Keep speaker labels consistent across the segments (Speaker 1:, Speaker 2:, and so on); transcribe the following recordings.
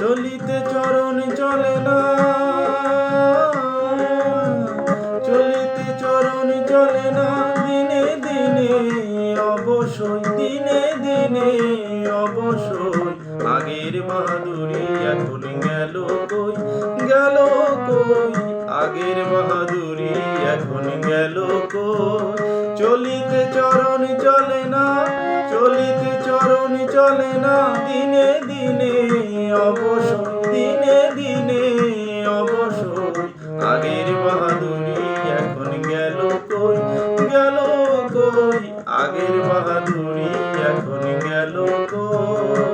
Speaker 1: চলিতে চরণ চলে না। চলিতে চরণ চলে না। দিনে দিনে অবশ্যই দিনে দিনে অবশ্যই আগের বাহাদুরি এখন গেল কই? গেল কই? আগের বাহাদুরি এখন গেল কই? চলিতে চরণ চলে না, চলিতে চরণ চলে না, দিনে দিনে অবশ্যই দিনে দিনে অবশ্যই আগের বাহাদুরি এখন গেল কই গেল কই? আগের বাহাদুরি এখন গেল কই?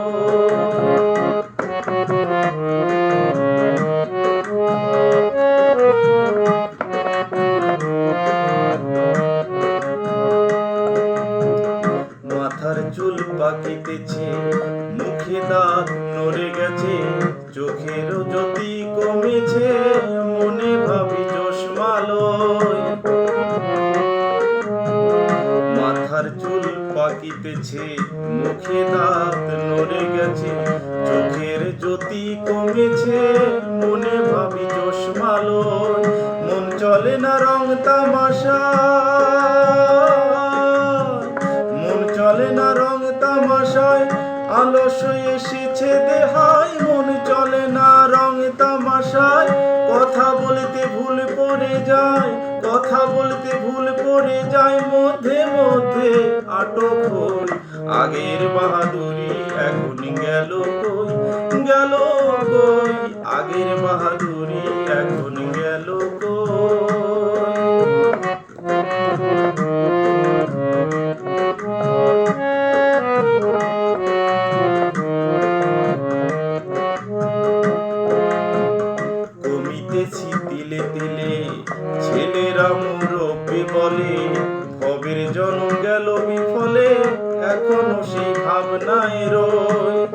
Speaker 1: চুল পাকিতেছে মুখে দাঁত নড়ে গেছে, চোখের জ্যোতি কমেছে, মনে ভাবি চশমালয়। মাথার চুল পাকিতেছে, মুখে দাঁত নড়ে গেছে, চোখের জ্যোতি কমেছে তামাশায়, কথা বলতে ভুল পড়ে যায়, কথা বলতে ভুল পড়ে যায়, মধ্যে মধ্যে আটক হল আগের বাহাদুরি এখন গেল গেল আগের বাহাদুরি জন্ম গেল বিফলে, এখনও সেই ভাবনায় রই।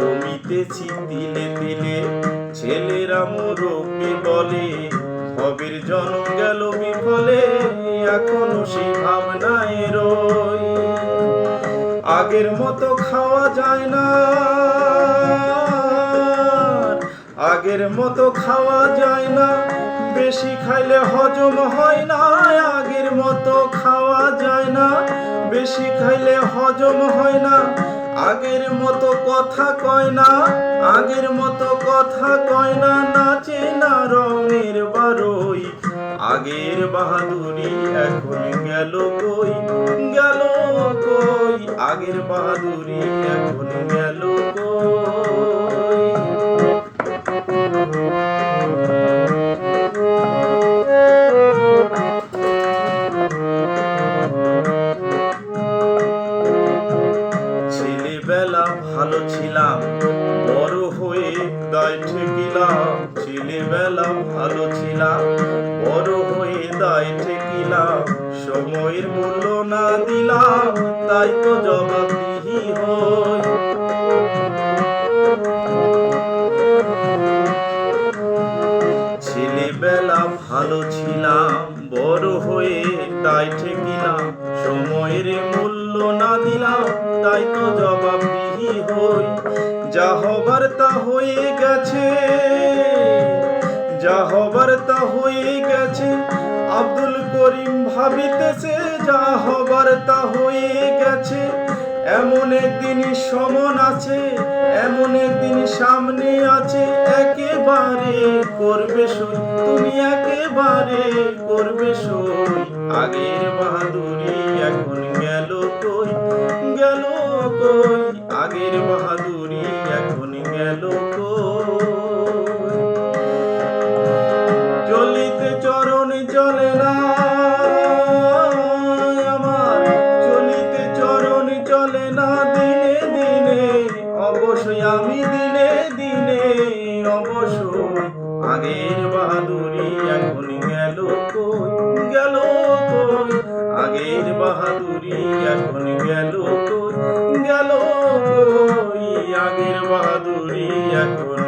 Speaker 1: কমিতেছি তিলে তিলে ছেলেরা মুরব্বী বলে, ভবের জন্ম গেল বিফলে, এখনও সেই ভাবনায় রই। আগের মতো খাওয়া যায় না। আগের মতো খাওয়া যায় না। বেশি খাইলে হজম হয় না, আগের মতো খাওয়া যায় না। বেশি খাইলে হজম হয় না, আগের মতো কথা কয় না, আগের মতো কথা কয় না, নাচে না রঙের বারোই। আগের বাহাদুরি এখন গেল কই গেল কই, আগের বাহাদুরি এখন গেল ভালো ছিলাম। বড় হয়ে দায় ঠেকিলাম ছেলেবেলা ভালো ছিলাম। বড় হয়ে দায় ঠেকিলাম, সময়ের মূল্য না দিলাম, তাই তো জবাবদিহি হই। ছেলেবেলা ভালো ছিলাম, বড় হয়ে তাই ঠেকিলাম, সময়ের মূল্য না দিলাম, তাই তো হই যা হবার তা হয়ে গেছে যা হবার তা হয়ে গেছে, আব্দুল করিম ভাবিতেছে যা হবার তা হয়ে গেছে, এমন একদিন সমন আছে, এমন একদিন সামনে আছে, একেবারে করবে সই, তুমি একেবারে করবে সই, আগের বাহাদুরি আমি দিনে দিনে অবশ্যই আগের বাহাদুরি এখন গেল কই? গেল কই? আগের বাহাদুরি এখন গেল কই? গেল কই? আগের বাহাদুরি এখন